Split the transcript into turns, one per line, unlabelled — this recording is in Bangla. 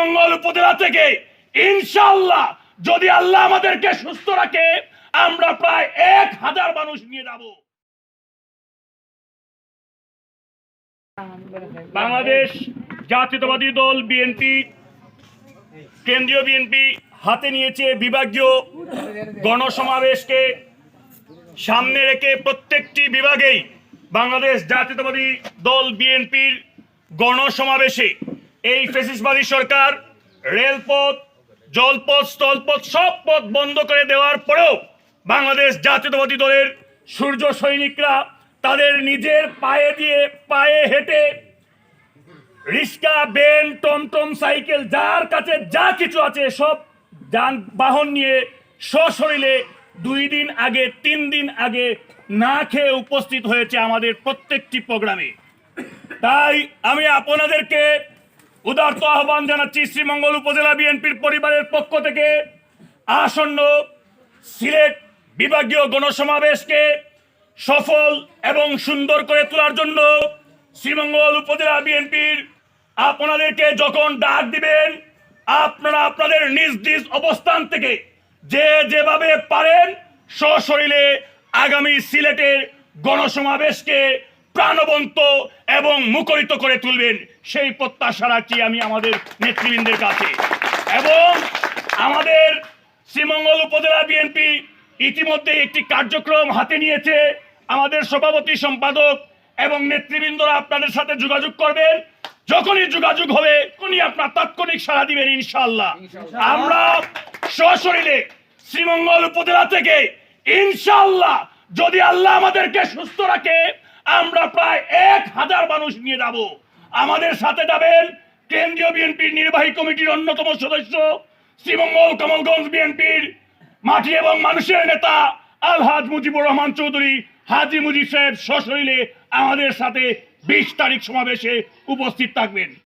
শ্রীমঙ্গল উপজেলা থেকে, ইনশাআল্লাহ, যদি আল্লাহ আমাদেরকে সুস্থ রাখে, আমরা প্রায় এক হাজার মানুষ নিয়ে যাব। বাংলাদেশ জাতীয়তাবাদী দল, বিএনপি, কেন্দ্রীয় বিএনপি হাতে নিয়েছে বিভাগীয় গণসমাবেশকে সামনে রেখে প্রত্যেকটি বিভাগেই বাংলাদেশ জাতীয়তাবাদী দল, বিএনপির গণসমাবেশে এই ফেসিসবাদী সরকার, রেলপথ, জলপথ, স্থলপথ সব পথ বন্ধ করে দেওয়ার পরেও বাংলাদেশ জাতীয়তাবাদী দলের সূর্য সৈনিকরা তাদের নিজের পায়ে দিয়ে পায়ে হেঁটে রিক্সা, বেন, টমটম, সাইকেল, যার কাছে যা কিছু আছে, সব যানবাহন নিয়ে সশরীরে দুই দিন আগে, তিন দিন আগে না খেয়ে উপস্থিত হয়েছে আমাদের প্রত্যেকটি প্রোগ্রামে। তাই আমি আপনাদেরকে উদার্ত আহ্বান জানাচ্ছি শ্রীমঙ্গল উপজেলা বিএনপির পরিবারের পক্ষ থেকে। আসন্ন সিলেট বিভাগীয় গণসমাবেশকে সফল এবং সুন্দর করে তোলার জন্য শ্রীমঙ্গল উপজেলা বিএনপির আপনাদেরকে যখন ডাক দিবেন, আপনারা আপনাদের নিজ নিজ অবস্থান থেকে যে যেভাবে পারেন সশরীরে আগামী সিলেটের গণসমাবেশকে প্রাণবন্ত এবং মুখরিত করে তুলবেন সেই প্রত্যাশা রাখছি আমি আমাদের নেতৃবৃন্দের কাছে। এবং আমাদের শ্রীমঙ্গল উপজেলা বিএনপি ইতিমধ্যে একটি কার্যক্রম হাতে নিয়েছে। আমাদের সভাপতি সম্পাদক এবং নেতৃবৃন্দরা আপনাদের সাথে যোগাযোগ করবেন। যখনই যোগাযোগ হবে তখনই আপনার তাৎক্ষণিক সাড়া দিবেন ইনশাল্লাহ আমরা সশরীরে শ্রীমঙ্গল উপজেলা থেকে ইনশাল্লাহ যদি আল্লাহ আমাদেরকে সুস্থ রাখে আমরা প্রায় এক হাজার মানুষ নিয়ে যাব। আমাদের সাথে যাবেন কেন্দ্রীয় বিএনপির নির্বাহী কমিটির অন্যতম সদস্য, শ্রীমঙ্গল কমলগঞ্জ বিএনপির মাটি এবং মানুষের নেতা আলহাজ মুজিবুর রহমান চৌধুরী, হাজি মুজিব সাহেব সশরীরে আমাদের সাথে বিশ তারিখ সমাবেশে উপস্থিত থাকবেন।